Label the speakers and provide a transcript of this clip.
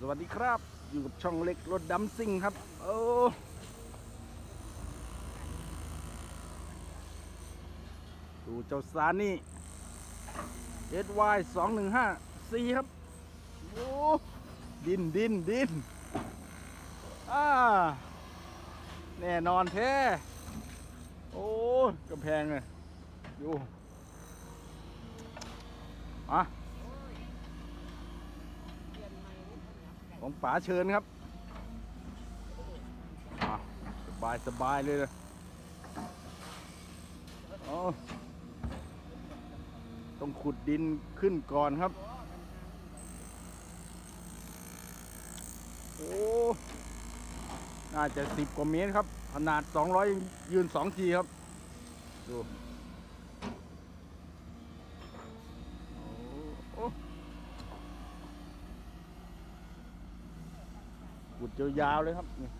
Speaker 1: สวัสดีครับ อยู่กับช่องเล็กรถดำซิ่งครับ โอ้ดูเจ้าสารนี่ SY 2 1 5 C ครับ โอ้ ดินดินดินอ่า แน่นอนแท้ โอ้กำแพงเลยดูอะ ของป๋าเชิญครับสบายสบายเลยนะโอ้ต้องขุดดินขึ้นก่อนครับ โอ้ น่าจะสิบกว่าเมตรครับ ขนาด200ยืน2ทีครับ ดูโอ้โอ้ ขุดยาวๆเลยครับนี่